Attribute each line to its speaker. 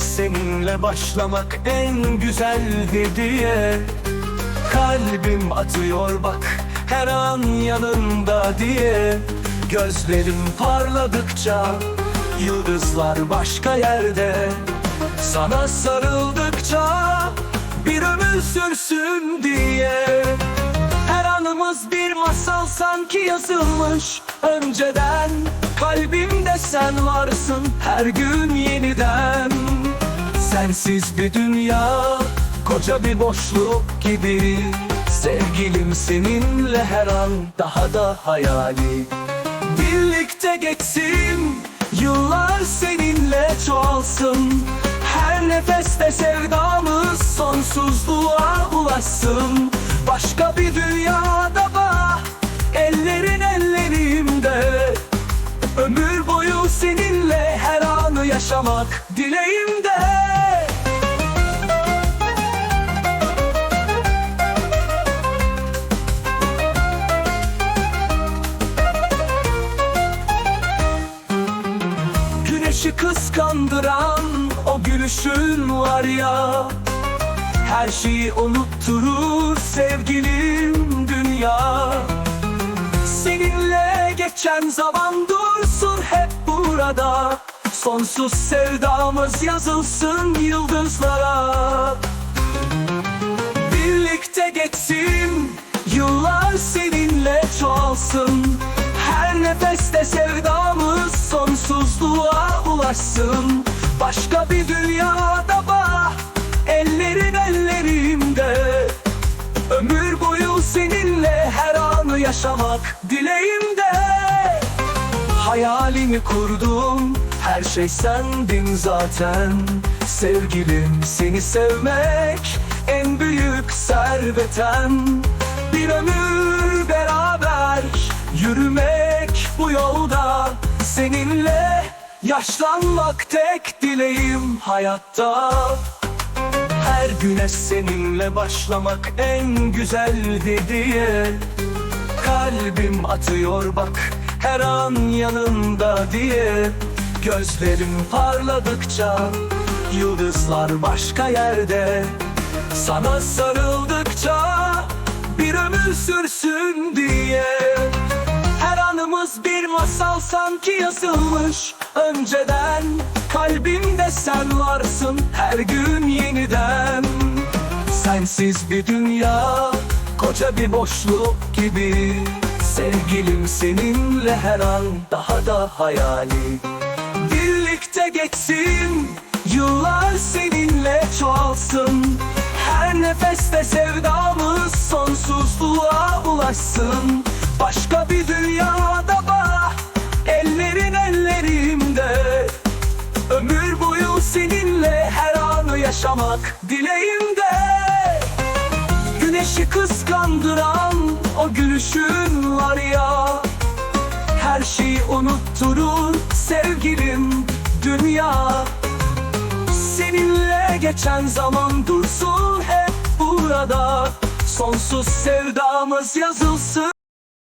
Speaker 1: seninle başlamak en güzel hediye Kalbim atıyor bak her an yanında diye. Gözlerim parladıkça yıldızlar başka yerde. Sana sarıldıkça bir ömür sürsün diye. Her anımız bir masal sanki yazılmış önceden Kalbimde sen varsın her gün yeniden. Sensiz bir dünya koca bir boşluk gibi. Sevgilim seninle her an daha da hayali. Birlikte geçsin yıllar seninle çoğalsın. Her nefeste sevdamız sonsuzluğa ulaşsın. Başka bir dünyada bak yaşamak dileğimde. Güneşi kıskandıran o gülüşün var ya Her şeyi unutturur sevgilim dünya. Seninle geçen zaman dursun hep burada Sonsuz sevdamız yazılsın yıldızlara. Birlikte geçsin Yıllar seninle çoğalsın. Her nefeste sevdamız sonsuzluğa ulaşsın. Başka bir dünyada bak Ellerin ellerimde. Ömür boyu seninle her anı yaşamak dileğimde. Hayalini kurdum her şey sendin zaten. Sevgilim seni sevmek en büyük servetem Bir ömür beraber yürümek bu yolda. Seninle yaşlanmak tek dileğim hayatta. Her güneş seninle başlamak en güzel hediye Kalbim atıyor bak her an yanında diye Gözlerim parladıkça yıldızlar başka yerde. Sana sarıldıkça bir ömür sürsün diye. Her anımız bir masal sanki yazılmış. Önceden Kalbimde sen varsın her gün yeniden. Sensiz bir dünya koca bir boşluk gibi. Sevgilim seninle her an daha da hayali geçsin. Yıllar seninle çoğalsın. Her nefeste sevdamız sonsuzluğa ulaşsın. Başka bir dünyada bak ellerin ellerimde. Ömür boyu seninle her anı yaşamak dileğimde. Güneşi kıskandıran o gülüşün var ya dünya Seninle geçen zaman dursun hep burada. Sonsuz sevdamız yazılsın